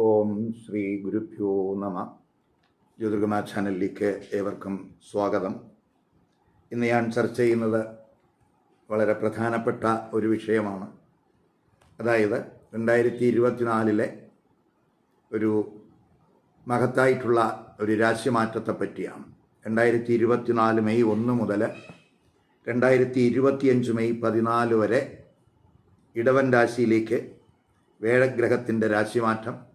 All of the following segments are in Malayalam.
ഓം ശ്രീ ഗുരുഭ്യോ നമ. ജ്യോതിർഗമ ചാനലിലേക്ക് ഏവർക്കും സ്വാഗതം. ഇന്ന് ഞാൻ ചർച്ച ചെയ്യുന്നത് വളരെ പ്രധാനപ്പെട്ട ഒരു വിഷയമാണ്. അതായത് രണ്ടായിരത്തി ഇരുപത്തിനാലിലെ ഒരു മഹത്തായിട്ടുള്ള ഒരു രാശിമാറ്റത്തെ പറ്റിയാണ്. രണ്ടായിരത്തി ഇരുപത്തിനാല് മെയ് ഒന്ന് മുതൽ രണ്ടായിരത്തി ഇരുപത്തിയഞ്ച് മെയ് പതിനാല് വരെ ഇടവൻ രാശിയിലേക്ക് വേഴഗ്രഹത്തിന്റെ രാശിമാറ്റം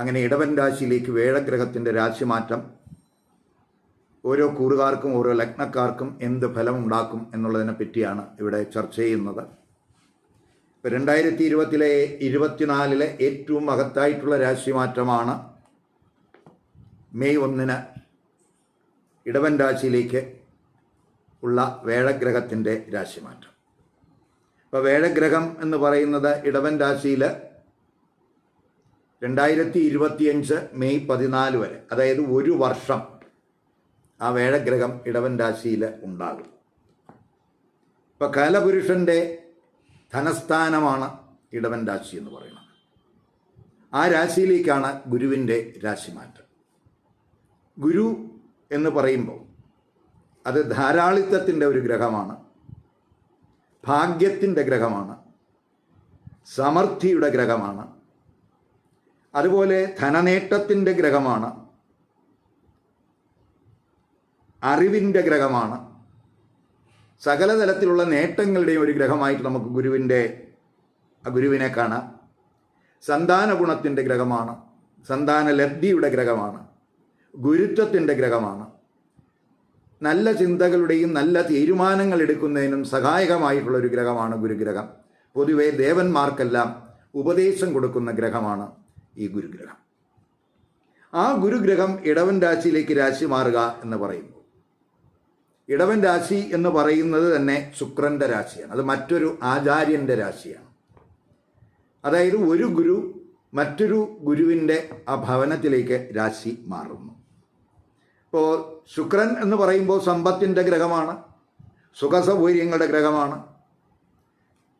അങ്ങനെ ഇടവൻ രാശിയിലേക്ക് വേഴഗ്രഹത്തിന്റെ രാശിമാറ്റം ഓരോ കൂറുകാർക്കും ഓരോ ലഗ്നക്കാർക്കും എന്ത് ഫലമുണ്ടാക്കും എന്നുള്ളതിനെ പറ്റിയാണ് ഇവിടെ ചർച്ച ചെയ്യുന്നത്. ഇപ്പോൾ രണ്ടായിരത്തി ഇരുപത്തിലെ ഇരുപത്തിനാലിലെ ഏറ്റവും മഹത്തായിട്ടുള്ള രാശിമാറ്റമാണ് മെയ് ഒന്നിന് ഇടവൻ രാശിയിലേക്ക് ഉള്ള വേഴഗ്രഹത്തിന്റെ രാശിമാറ്റം. ഇപ്പോൾ വേഴഗ്രഹം എന്ന് പറയുന്നത് ഇടവൻ രാശിയിൽ രണ്ടായിരത്തി ഇരുപത്തിയഞ്ച് മെയ് പതിനാല് വരെ അതായത് ഒരു വർഷം ആ വേഴഗ്രഹം ഇടവൻ രാശിയിൽ ഉണ്ടാകും. ഇപ്പം കാലപുരുഷന്റെ ധനസ്ഥാനമാണ് ഇടവൻ രാശി എന്ന് പറയുന്നത്. ആ രാശിയിലേക്കാണ് ഗുരുവിന്റെ രാശിമാറ്റം ഗുരു എന്ന് പറയുമ്പോൾ അത് ധാരാളിത്തത്തിന്റെ ഒരു ഗ്രഹമാണ് ഭാഗ്യത്തിന്റെ ഗ്രഹമാണ് സമൃദ്ധിയുടെ ഗ്രഹമാണ് അതുപോലെ ധനനേട്ടത്തിന്റെ ഗ്രഹമാണ്. അറിവിന്റെ ഗ്രഹമാണ്. സകല തലത്തിലുള്ള നേട്ടങ്ങളുടെയും ഒരു ഗ്രഹമായിട്ട് നമുക്ക് ഗുരുവിന്റെ ഗുരുവിനെ കാണാം. സന്താന ഗുണത്തിന്റെ ഗ്രഹമാണ്. സന്താന ലബ്ധിയുടെ ഗ്രഹമാണ്. ഗുരുത്വത്തിന്റെ ഗ്രഹമാണ്. നല്ല ചിന്തകളുടെയും നല്ല തീരുമാനങ്ങൾ എടുക്കുന്നതിനും സഹായകമായിട്ടുള്ള ഒരു ഗ്രഹമാണ് ഗുരുഗ്രഹം. പൊതുവെ ദേവന്മാർക്കെല്ലാം ഉപദേശം കൊടുക്കുന്ന ഗ്രഹമാണ്. ഈ ഗുരുഗ്രഹം. ആ ഗുരുഗ്രഹം ഇടവൻ രാശിയിലേക്ക് രാശി മാറുക എന്ന് പറയുമ്പോൾ ഇടവൻ രാശി എന്ന് പറയുന്നത് തന്നെ ശുക്രന്റെ രാശിയാണ്. അത് മറ്റൊരു ആചാര്യന്റെ രാശിയാണ്. അതായത് ഒരു ഗുരു മറ്റൊരു ഗുരുവിന്റെ ആ ഭവനത്തിലേക്ക് രാശി മാറുന്നു. ഇപ്പോൾ ശുക്രൻ എന്ന് പറയുമ്പോൾ സമ്പത്തിന്റെ ഗ്രഹമാണ് സുഖസൗകര്യങ്ങളുടെ ഗ്രഹമാണ്.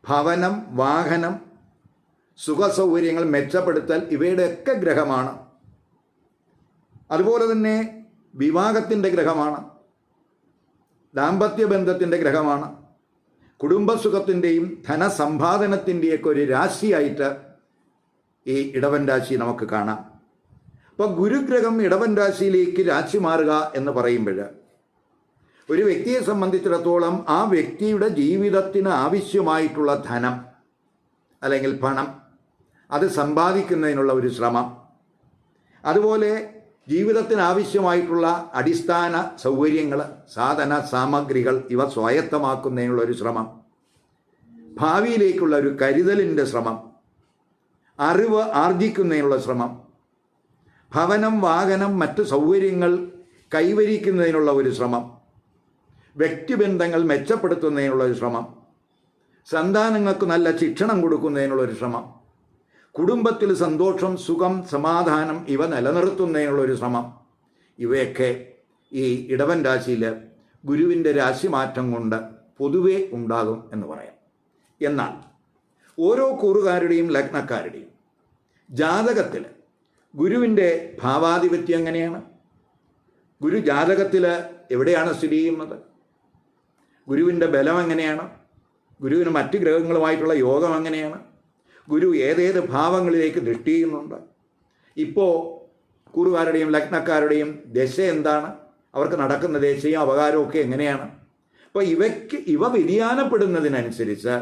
ഭവനം വാഹനം സുഖസൗകര്യങ്ങൾ മെച്ചപ്പെടുത്തൽ ഇവയുടെയൊക്കെ ഗ്രഹമാണ്. അതുപോലെ തന്നെ വിവാഹത്തിന്റെ ഗ്രഹമാണ്. ദാമ്പത്യ ബന്ധത്തിന്റെ ഗ്രഹമാണ്. കുടുംബസുഖത്തിന്റെയും ധനസമ്പാദനത്തിന്റെയൊക്കെ ഒരു രാശിയായിട്ട് ഈ ഇടവൻ രാശി നമുക്ക് കാണാം. അപ്പോൾ ഗുരുഗ്രഹം ഇടവൻ രാശിയിലേക്ക് രാശി മാറുക എന്ന് പറയുമ്പോൾ ഒരു വ്യക്തിയെ സംബന്ധിച്ചിടത്തോളം ആ വ്യക്തിയുടെ ജീവിതത്തിന് ആവശ്യമായിട്ടുള്ള ധനം അല്ലെങ്കിൽ പണം അത് സമ്പാദിക്കുന്നതിനുള്ള ഒരു ശ്രമം. അതുപോലെ ജീവിതത്തിന് ആവശ്യമായിട്ടുള്ള അടിസ്ഥാന സൗകര്യങ്ങൾ സാധന സാമഗ്രികൾ ഇവ സ്വായത്തമാക്കുന്നതിനുള്ള ഒരു ശ്രമം. ഭാവിയിലേക്കുള്ള ഒരു കരുതലിന്റെ ശ്രമം. അറിവ് ആർജിക്കുന്നതിനുള്ള ശ്രമം. ഭവനം വാഹനം മറ്റ് സൗകര്യങ്ങൾ കൈവരിക്കുന്നതിനുള്ള ഒരു ശ്രമം. വ്യക്തിബന്ധങ്ങൾ മെച്ചപ്പെടുത്തുന്നതിനുള്ള ഒരു ശ്രമം. സന്താനങ്ങൾക്ക് നല്ല ശിക്ഷണം കൊടുക്കുന്നതിനുള്ള ഒരു ശ്രമം. കുടുംബത്തിൽ സന്തോഷം സുഖം സമാധാനം ഇവ നിലനിർത്തുന്നതിനുള്ളൊരു ശ്രമം. ഇവയൊക്കെ ഈ ഇടവൻ രാശിയിൽ ഗുരുവിന്റെ രാശിമാറ്റം കൊണ്ട് പൊതുവെ ഉണ്ടാകും എന്ന് പറയാം. എന്നാൽ ഓരോ കൂറുകാരുടെയും ലഗ്നക്കാരുടെയും ജാതകത്തിൽ ഗുരുവിന്റെ ഭാവാധിപത്യം എങ്ങനെയാണ്? ഗുരു ജാതകത്തിൽ എവിടെയാണ് സ്ഥിതി ചെയ്യുന്നത്? ഗുരുവിന്റെ ബലം എങ്ങനെയാണ് ഗുരുവിന് മറ്റ് ഗ്രഹങ്ങളുമായിട്ടുള്ള യോഗം എങ്ങനെയാണ്? ഗുരു ഏതേത് ഭാവങ്ങളിലേക്ക് ദൃഷ്ടി ചെയ്യുന്നുണ്ട് ഇപ്പോൾ കുറുവാരുടെയും ലഗ്നക്കാരുടെയും ദശ എന്താണ്? അവർക്ക് നടക്കുന്ന ദശയും അപകാരവും ഒക്കെ എങ്ങനെയാണ്? അപ്പോൾ ഇവയ്ക്ക് ഇവ വ്യതിയാനപ്പെടുന്നതിനനുസരിച്ച്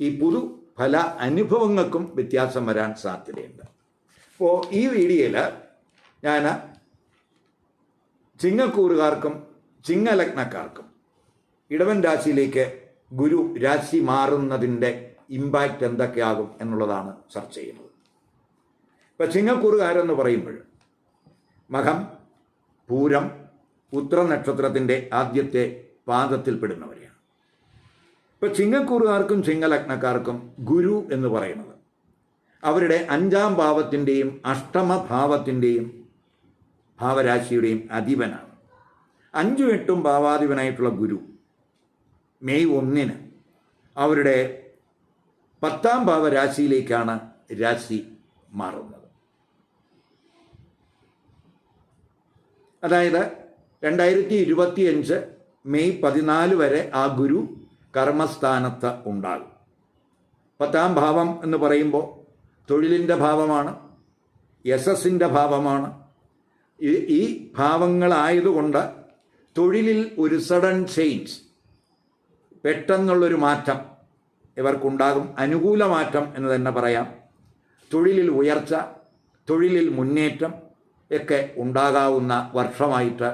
ഈ പുതു ഫല അനുഭവങ്ങൾക്കും വ്യത്യാസം വരാൻ സാധ്യതയുണ്ട്. അപ്പോൾ ഈ വീഡിയോയിൽ ഞാൻ ചിങ്ങക്കൂറുകാർക്കും ചിങ്ങലഗ്നക്കാർക്കും ഇടവൻ രാശിയിലേക്ക് ഗുരു രാശി മാറുന്നതിന്റെ ഇമ്പാക്റ്റ് എന്തൊക്കെയാകും എന്നുള്ളതാണ് ചർച്ച ചെയ്യുന്നത്. ഇപ്പം ചിങ്ങക്കൂറുകാരെന്ന് പറയുമ്പോൾ മകം പൂരം ഉത്ര നക്ഷത്രത്തിന്റെ ആദ്യത്തെ പാദത്തിൽപ്പെടുന്നവരെയാണ് ഇപ്പം ചിങ്ങക്കൂറുകാർക്കും ചിങ്ങലഗ്നക്കാർക്കും ഗുരു എന്ന് പറയുന്നത് അവരുടെ അഞ്ചാം ഭാവത്തിന്റെയും അഷ്ടമഭാവത്തിന്റെയും ഭാവരാശിയുടെയും അധിപനാണ്. അഞ്ചും എട്ടും ഭാവാധിപനായിട്ടുള്ള ഗുരു മെയ് ഒന്നിന് അവരുടെ പത്താം ഭാവ രാശിയിലേക്കാണ് രാശി മാറുന്നത്. അതായത് രണ്ടായിരത്തി ഇരുപത്തിയഞ്ച് മെയ് പതിനാല് വരെ ആ ഗുരു കർമ്മസ്ഥാനത്ത് ഉണ്ടാകും. പത്താം ഭാവം എന്ന് പറയുമ്പോൾ തൊഴിലിന്റെ ഭാവമാണ് യശസ്സിന്റെ ഭാവമാണ്. ഈ ഭാവങ്ങളായതുകൊണ്ട് തൊഴിലിൽ ഒരു സഡൻ ചേഞ്ച് പെട്ടെന്നുള്ളൊരു മാറ്റം ഇവർക്കുണ്ടാകും അനുകൂല മാറ്റം എന്ന് തന്നെ പറയാം. തൊഴിലിൽ ഉയർച്ച തൊഴിലിൽ മുന്നേറ്റം ഒക്കെ ഉണ്ടാകാവുന്ന വർഷമായിട്ട്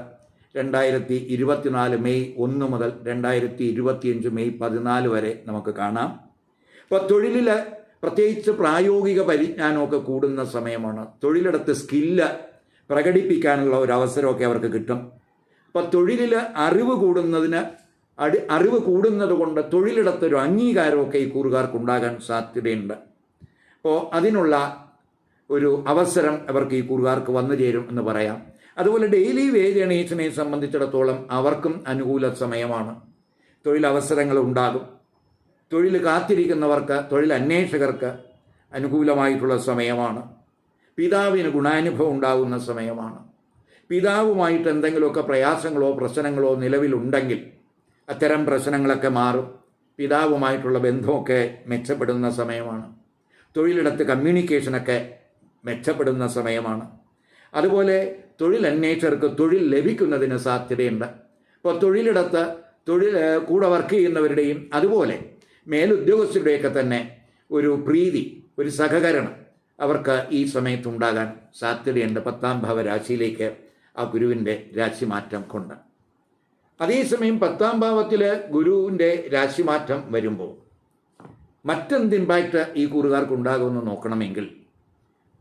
രണ്ടായിരത്തി ഇരുപത്തിനാല് മെയ് ഒന്ന് മുതൽ രണ്ടായിരത്തി ഇരുപത്തിയഞ്ച് മെയ് പതിനാല് വരെ നമുക്ക് കാണാം. അപ്പോൾ തൊഴിലിൽ പ്രത്യേകിച്ച് പ്രായോഗിക പരിജ്ഞാനമൊക്കെ കൂടുന്ന സമയമാണ്. തൊഴിലിടത്ത് സ്കില്ല് പ്രകടിപ്പിക്കാനുള്ള ഒരു അവസരമൊക്കെ അവർക്ക് കിട്ടും. അപ്പോൾ തൊഴിലിൽ അറിവ് കൂടുന്നതിന് അടി അറിവ് കൂടുന്നത് കൊണ്ട് തൊഴിലിടത്തൊരു അംഗീകാരമൊക്കെ ഈ കൂറുകാർക്ക് ഉണ്ടാകാൻ സാധ്യതയുണ്ട്. അപ്പോൾ അതിനുള്ള ഒരു അവസരം അവർക്ക് ഈ കൂറുകാർക്ക് വന്നു ചേരും എന്ന് പറയാം. അതുപോലെ ഡെയിലി വേജ് എണീച്ചിനെ സംബന്ധിച്ചിടത്തോളം അവർക്കും അനുകൂല സമയമാണ്. തൊഴിലവസരങ്ങൾ ഉണ്ടാകും. തൊഴിൽ കാത്തിരിക്കുന്നവർക്ക് തൊഴിൽ അന്വേഷകർക്ക് അനുകൂലമായിട്ടുള്ള സമയമാണ്. പിതാവിന് ഗുണാനുഭവം ഉണ്ടാകുന്ന സമയമാണ്. പിതാവുമായിട്ട് എന്തെങ്കിലുമൊക്കെ പ്രയാസങ്ങളോ പ്രശ്നങ്ങളോ നിലവിലുണ്ടെങ്കിൽ അത്തരം പ്രശ്നങ്ങളൊക്കെ മാറും. പിതാവുമായിട്ടുള്ള ബന്ധമൊക്കെ മെച്ചപ്പെടുന്ന സമയമാണ്. തൊഴിലിടത്ത് കമ്മ്യൂണിക്കേഷനൊക്കെ മെച്ചപ്പെടുന്ന സമയമാണ്. അതുപോലെ തൊഴിൽ അന്വേഷകർക്ക് തൊഴിൽ ലഭിക്കുന്നതിന് സാധ്യതയുണ്ട്. അപ്പോൾ തൊഴിലിടത്ത് തൊഴിൽ കൂടെ വർക്ക് ചെയ്യുന്നവരുടെയും അതുപോലെ മേലുദ്യോഗസ്ഥരുടെയൊക്കെ തന്നെ ഒരു പ്രീതി ഒരു സഹകരണം അവർക്ക് ഈ സമയത്തുണ്ടാകാൻ സാധ്യതയുണ്ട്. പത്താം ഭാവ രാശിയിലേക്ക് ആ ഗുരുവിന്റെ രാശിമാറ്റം കൊണ്ട്. അതേസമയം പത്താം ഭാവത്തിൽ ഗുരുവിന്റെ രാശിമാറ്റം വരുമ്പോൾ മറ്റെന്ത് ഇമ്പാക്റ്റ് ഈ കൂറുകാർക്ക് ഉണ്ടാകുമെന്ന് നോക്കണമെങ്കിൽ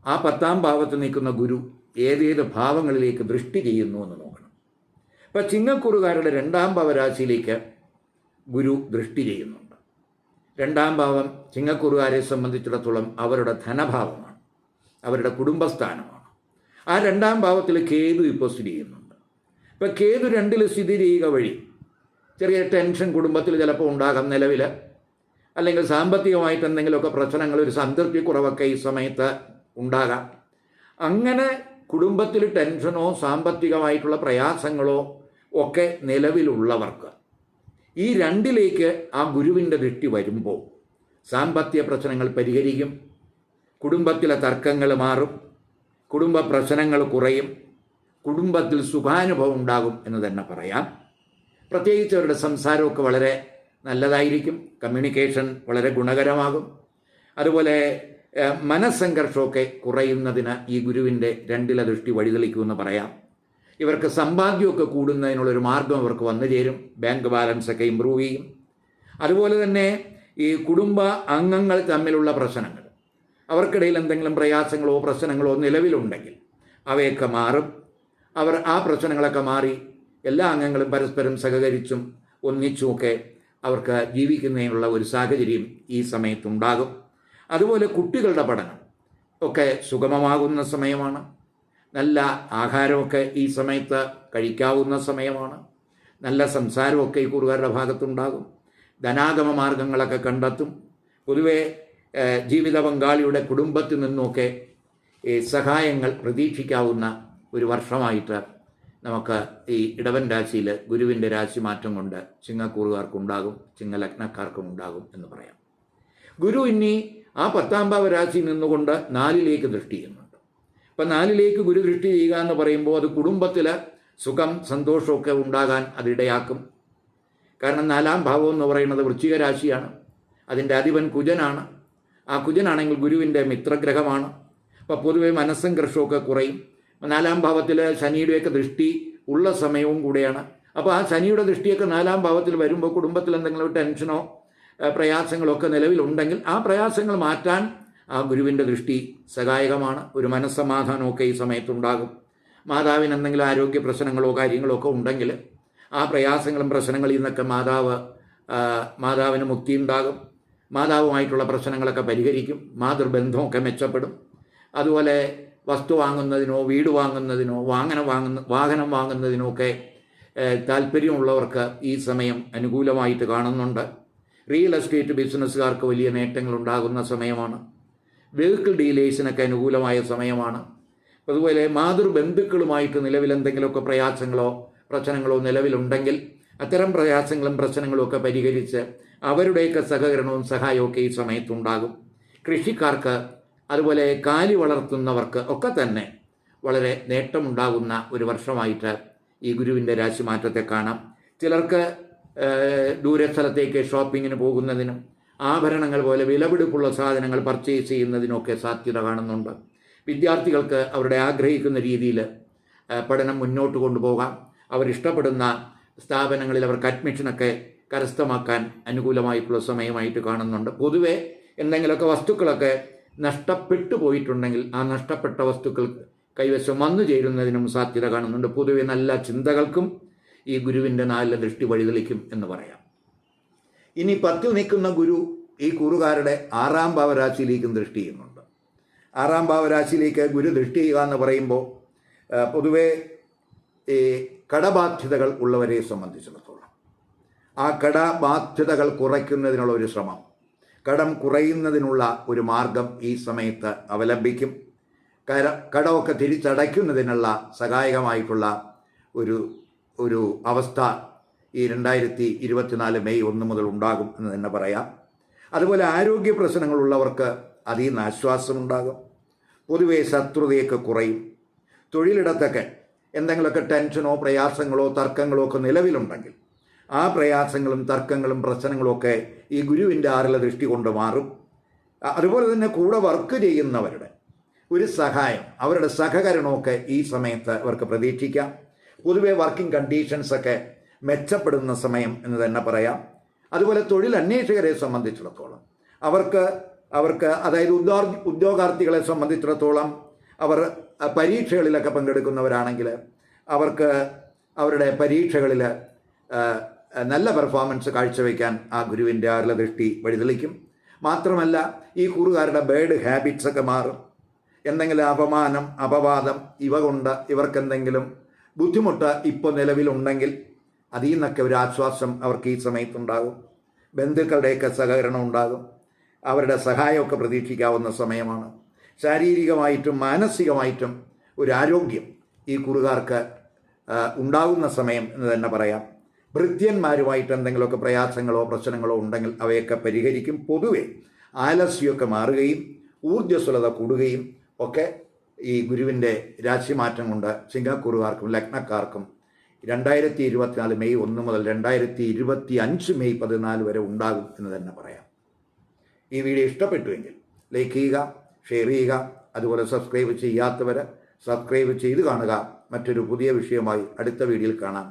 ആ പത്താം ഭാവത്ത് നിൽക്കുന്ന ഗുരു ഏതേത് ഭാവങ്ങളിലേക്ക് ദൃഷ്ടി ചെയ്യുന്നു എന്ന് നോക്കണം. ഇപ്പം ചിങ്ങക്കുറുകാരുടെ രണ്ടാം ഭാവരാശിയിലേക്ക് ഗുരു ദൃഷ്ടി ചെയ്യുന്നുണ്ട്. രണ്ടാം ഭാവം ചിങ്ങക്കുറുകാരെ സംബന്ധിച്ചിടത്തോളം അവരുടെ ധനഭാവമാണ്. അവരുടെ കുടുംബസ്ഥാനമാണ്. ആ രണ്ടാം ഭാവത്തിൽ കേതു ഇപ്പോൾ സ്ഥിതി ചെയ്യുന്നുണ്ട് ഇപ്പം കേതു രണ്ടിൽ സ്ഥിതി ചെയ്യുക വഴി ചെറിയ ടെൻഷൻ കുടുംബത്തിൽ ചിലപ്പോൾ ഉണ്ടാകാം നിലവിൽ അല്ലെങ്കിൽ സാമ്പത്തികമായിട്ട് എന്തെങ്കിലുമൊക്കെ പ്രശ്നങ്ങൾ ഒരു സംതൃപ്തി കുറവൊക്കെ ഈ സമയത്ത് ഉണ്ടാകാം. അങ്ങനെ കുടുംബത്തിൽ ടെൻഷനോ സാമ്പത്തികമായിട്ടുള്ള പ്രയാസങ്ങളോ ഒക്കെ നിലവിലുള്ളവർക്ക് ഈ രണ്ടിലേക്ക് ആ ഗുരുവിന്റെ ദൃഷ്ടി വരുമ്പോൾ സാമ്പത്തിക പ്രശ്നങ്ങൾ പരിഹരിക്കും. കുടുംബത്തിലെ തർക്കങ്ങൾ മാറും. കുടുംബ പ്രശ്നങ്ങൾ കുറയും. കുടുംബത്തിൽ സുഖാനുഭവം ഉണ്ടാകും എന്ന് തന്നെ പറയാം. പ്രത്യേകിച്ച് അവരുടെ സംസാരമൊക്കെ വളരെ നല്ലതായിരിക്കും. കമ്മ്യൂണിക്കേഷൻ വളരെ ഗുണകരമാകും. അതുപോലെ മനസ്സംഘർഷമൊക്കെ കുറയുന്നതിന് ഈ ഗുരുവിന്റെ രണ്ടില ദൃഷ്ടി വഴിതെളിക്കുമെന്ന് പറയാം. ഇവർക്ക് സമ്പാദ്യമൊക്കെ കൂടുന്നതിനുള്ളൊരു മാർഗം അവർക്ക് വന്നു ചേരും. ബാങ്ക് ബാലൻസൊക്കെ ഇമ്പ്രൂവ് ചെയ്യും. അതുപോലെ തന്നെ ഈ കുടുംബ അംഗങ്ങൾ തമ്മിലുള്ള പ്രശ്നങ്ങൾ. അവർക്കിടയിൽ എന്തെങ്കിലും പ്രയാസങ്ങളോ പ്രശ്നങ്ങളോ നിലവിലുണ്ടെങ്കിൽ അവയൊക്കെ മാറും. അവർ ആ പ്രശ്നങ്ങളൊക്കെ മാറി എല്ലാ അംഗങ്ങളും പരസ്പരം സഹകരിച്ചും ഒന്നിച്ചുമൊക്കെ അവർക്ക് ജീവിക്കുന്നതിനുള്ള ഒരു സാഹചര്യം ഈ സമയത്തുണ്ടാകും. അതുപോലെ കുട്ടികളുടെ പഠനം ഒക്കെ സുഗമമാകുന്ന സമയമാണ്. നല്ല ആഹാരമൊക്കെ ഈ സമയത്ത് കഴിക്കാവുന്ന സമയമാണ്. നല്ല സംസാരമൊക്കെ ഈ കുറുകാരുടെ ഭാഗത്തുണ്ടാകും. ധനാഗമ മാർഗങ്ങളൊക്കെ കണ്ടെത്തും. പൊതുവെ ജീവിത പങ്കാളിയുടെ കുടുംബത്തിൽ നിന്നൊക്കെ സഹായങ്ങൾ പ്രതീക്ഷിക്കാവുന്ന ഒരു വർഷമായിട്ട് നമുക്ക് ഈ ഇടവൻ രാശിയിൽ ഗുരുവിന്റെ രാശി മാറ്റം കൊണ്ട് ചിങ്ങക്കൂറുകാർക്കുണ്ടാകും ചിങ്ങലഗ്നക്കാർക്കും ഉണ്ടാകും എന്ന് പറയാം. ഗുരു ഇനി ആ പത്താം ഭാവ രാശിയിൽ നിന്നുകൊണ്ട് നാലിലേക്ക് ദൃഷ്ടി ചെയ്യുന്നുണ്ട്. അപ്പം നാലിലേക്ക് ഗുരു ദൃഷ്ടി ചെയ്യുക എന്ന് പറയുമ്പോൾ അത് കുടുംബത്തിൽ സുഖം സന്തോഷമൊക്കെ ഉണ്ടാകാൻ അതിടയാക്കും കാരണം നാലാം ഭാവം എന്ന് പറയുന്നത് വൃശ്ചിക രാശിയാണ്. അതിന്റെ അധിപൻ കുജനാണ്. ആ കുജനാണെങ്കിൽ ഗുരുവിന്റെ മിത്രഗ്രഹമാണ്. അപ്പോൾ പൊതുവെ മനസ്സംഘർഷമൊക്കെ കുറയും. നാലാം ഭാവത്തിൽ ശനിയുടെയൊക്കെ ദൃഷ്ടി ഉള്ള സമയവും കൂടെയാണ്. അപ്പോൾ ആ ശനിയുടെ ദൃഷ്ടിയൊക്കെ നാലാം ഭാവത്തിൽ വരുമ്പോൾ കുടുംബത്തിൽ എന്തെങ്കിലും ടെൻഷനോ പ്രയാസങ്ങളൊക്കെ നിലവിലുണ്ടെങ്കിൽ ആ പ്രയാസങ്ങൾ മാറ്റാൻ ആ ഗുരുവിന്റെ ദൃഷ്ടി സഹായകമാണ്. ഒരു മനസ്സമാധാനമൊക്കെ ഈ സമയത്തുണ്ടാകും. മാതാവിന് എന്തെങ്കിലും ആരോഗ്യ പ്രശ്നങ്ങളോ കാര്യങ്ങളോ ഒക്കെ ഉണ്ടെങ്കിൽ ആ പ്രയാസങ്ങളും പ്രശ്നങ്ങളിൽ നിന്നൊക്കെ മാതാവ് മാതാവിന് മുക്തി ഉണ്ടാകും മാതാവുമായിട്ടുള്ള പ്രശ്നങ്ങളൊക്കെ പരിഹരിക്കും. മാതൃബന്ധമൊക്കെ മെച്ചപ്പെടും. അതുപോലെ വസ്തു വാങ്ങുന്നതിനോ വീട് വാങ്ങുന്നതിനോ വാങ്ങന വാങ്ങുന്ന വാഹനം വാങ്ങുന്നതിനോ ഒക്കെ താല്പര്യമുള്ളവർക്ക് ഈ സമയം അനുകൂലമായിട്ട് കാണുന്നുണ്ട്. റിയൽ എസ്റ്റേറ്റ് ബിസിനസ്സുകാർക്ക് വലിയ നേട്ടങ്ങൾ ഉണ്ടാകുന്ന സമയമാണ്. വെഹിക്കിൾ ഡീലേഴ്സിനൊക്കെ അനുകൂലമായ സമയമാണ്. അതുപോലെ മാതൃബന്ധുക്കളുമായിട്ട് നിലവിൽ എന്തെങ്കിലുമൊക്കെ പ്രയാസങ്ങളോ പ്രശ്നങ്ങളോ നിലവിലുണ്ടെങ്കിൽ അത്തരം പ്രയാസങ്ങളും പ്രശ്നങ്ങളും ഒക്കെ പരിഹരിച്ച് അവരുടെയൊക്കെ സഹകരണവും സഹായവും ഒക്കെ ഈ സമയത്തുണ്ടാകും. കൃഷിക്കാർക്ക് അതുപോലെ കാലി വളർത്തുന്നവർക്ക് ഒക്കെ തന്നെ വളരെ നേട്ടമുണ്ടാകുന്ന ഒരു വർഷമായിട്ട് ഈ ഗുരുവിന്റെ രാശിമാറ്റത്തെ കാണാം. ചിലർക്ക് ദൂരസ്ഥലത്തേക്ക് ഷോപ്പിങ്ങിന് പോകുന്നതിനും ആഭരണങ്ങൾ പോലെ വിലപിടിപ്പുള്ള സാധനങ്ങൾ പർച്ചേസ് ചെയ്യുന്നതിനൊക്കെ സാധ്യത കാണുന്നുണ്ട്. വിദ്യാർത്ഥികൾക്ക് അവരുടെ ആഗ്രഹിക്കുന്ന രീതിയിൽ പഠനം മുന്നോട്ട് കൊണ്ടുപോകാം. അവരിഷ്ടപ്പെടുന്ന സ്ഥാപനങ്ങളിൽ അവർക്ക് അഡ്മിഷനൊക്കെ കരസ്ഥമാക്കാൻ അനുകൂലമായിട്ടുള്ള സമയമായിട്ട് കാണുന്നുണ്ട്. പൊതുവെ എന്തെങ്കിലുമൊക്കെ വസ്തുക്കളൊക്കെ നഷ്ടപ്പെട്ടു പോയിട്ടുണ്ടെങ്കിൽ ആ നഷ്ടപ്പെട്ട വസ്തുക്കൾ കൈവശം വന്നു ചേരുന്നതിനും സാധ്യത കാണുന്നുണ്ട്. പൊതുവെ നല്ല ചിന്തകൾക്കും ഈ ഗുരുവിന്റെ നല്ല ദൃഷ്ടി വഴിതെളിക്കും എന്ന് പറയാം. ഇനി പത്തിൽ നിൽക്കുന്ന ഗുരു ഈ കുറുകാരുടെ ആറാം ഭാവരാശിയിലേക്കും ദൃഷ്ടി ചെയ്യുന്നുണ്ട്. ആറാം ഭാവരാശിയിലേക്ക് ഗുരു ദൃഷ്ടി ചെയ്യുക എന്ന് പറയുമ്പോൾ പൊതുവെ ഈ കടബാധ്യതകൾ ഉള്ളവരെ സംബന്ധിച്ചിടത്തോളം ആ കടബാധ്യതകൾ കുറയ്ക്കുന്നതിനുള്ള ഒരു ശ്രമം കടം കുറയുന്നതിനുള്ള ഒരു മാർഗം ഈ സമയത്ത് അവലംബിക്കും. കര കടമൊക്കെ തിരിച്ചടയ്ക്കുന്നതിനുള്ള സഹായകമായിട്ടുള്ള ഒരു ഒരു അവസ്ഥ ഈ രണ്ടായിരത്തി ഇരുപത്തിനാല് മെയ് ഒന്ന് മുതൽ ഉണ്ടാകും എന്ന് തന്നെ പറയാം. അതുപോലെ ആരോഗ്യ പ്രശ്നങ്ങളുള്ളവർക്ക് അതിൽ നിന്ന് ആശ്വാസമുണ്ടാകും പൊതുവെ ശത്രുതയൊക്കെ കുറയും. തൊഴിലിടത്തൊക്കെ എന്തെങ്കിലുമൊക്കെ ടെൻഷനോ പ്രയാസങ്ങളോ തർക്കങ്ങളോ ഒക്കെ നിലവിലുണ്ടെങ്കിൽ ആ പ്രയാസങ്ങളും തർക്കങ്ങളും പ്രശ്നങ്ങളും ഒക്കെ ഈ ഗുരുവിന്റെ ആറിലെ ദൃഷ്ടി കൊണ്ട് മാറും. അതുപോലെ തന്നെ കൂടെ വർക്ക് ചെയ്യുന്നവരുടെ ഒരു സഹായം അവരുടെ സഹകരണമൊക്കെ ഈ സമയത്ത് അവർക്ക് പ്രതീക്ഷിക്കാം. പൊതുവെ വർക്കിംഗ് കണ്ടീഷൻസൊക്കെ മെച്ചപ്പെടുന്ന സമയം എന്ന് തന്നെ പറയാം. അതുപോലെ തൊഴിൽ അന്വേഷകരെ സംബന്ധിച്ചിടത്തോളം അവർക്ക് അവർക്ക് അതായത് ഉദ്യോഗ ഉദ്യോഗാർത്ഥികളെ സംബന്ധിച്ചിടത്തോളം അവർ പരീക്ഷകളിലൊക്കെ പങ്കെടുക്കുന്നവരാണെങ്കിൽ അവർക്ക് അവരുടെ പരീക്ഷകളിൽ നല്ല പെർഫോമൻസ് കാഴ്ചവെക്കാൻ ആ ഗുരുവിന്റെ ആരുടെ ദൃഷ്ടി വഴിതെളിക്കും. മാത്രമല്ല ഈ കൂറുകാരുടെ ബേഡ് ഹാബിറ്റ്സ് ഒക്കെ മാറും. എന്തെങ്കിലും അപമാനം അപവാദം ഇവ കൊണ്ട് ഇവർക്കെന്തെങ്കിലും ബുദ്ധിമുട്ട് ഇപ്പോൾ നിലവിലുണ്ടെങ്കിൽ അതിൽ നിന്നൊക്കെ ഒരു ആശ്വാസം അവർക്ക് ഈ സമയത്തുണ്ടാകും. ബന്ധുക്കളുടെയൊക്കെ സഹകരണം ഉണ്ടാകും. അവരുടെ സഹായമൊക്കെ പ്രതീക്ഷിക്കാവുന്ന സമയമാണ്. ശാരീരികമായിട്ടും മാനസികമായിട്ടും ഒരു ആരോഗ്യം ഈ കുറുകാർക്ക് ഉണ്ടാകുന്ന സമയം എന്ന് തന്നെ പറയാം. ഭൃത്യന്മാരുമായിട്ട് എന്തെങ്കിലുമൊക്കെ പ്രയാസങ്ങളോ പ്രശ്നങ്ങളോ ഉണ്ടെങ്കിൽ അവയൊക്കെ പരിഹരിക്കും. പൊതുവെ ആലസ്യമൊക്കെ മാറുകയും ഊർജസ്വലത കൂടുകയും ഒക്കെ ഈ ഗുരുവിന്റെ രാശിമാറ്റം കൊണ്ട് സിംഗക്കൂറുകാർക്കും ലഗ്നക്കാർക്കും രണ്ടായിരത്തി ഇരുപത്തിനാല് മെയ് ഒന്ന് മുതൽ രണ്ടായിരത്തി ഇരുപത്തി അഞ്ച് മെയ് പതിനാല് വരെ ഉണ്ടാകും എന്ന് തന്നെ പറയാം. ഈ വീഡിയോ ഇഷ്ടപ്പെട്ടുവെങ്കിൽ ലൈക്ക് ചെയ്യുക ഷെയർ ചെയ്യുക അതുപോലെ സബ്സ്ക്രൈബ് ചെയ്യാത്തവർ സബ്സ്ക്രൈബ് ചെയ്ത് കാണുക. മറ്റൊരു പുതിയ വിഷയമായി അടുത്ത വീഡിയോയിൽ കാണാം.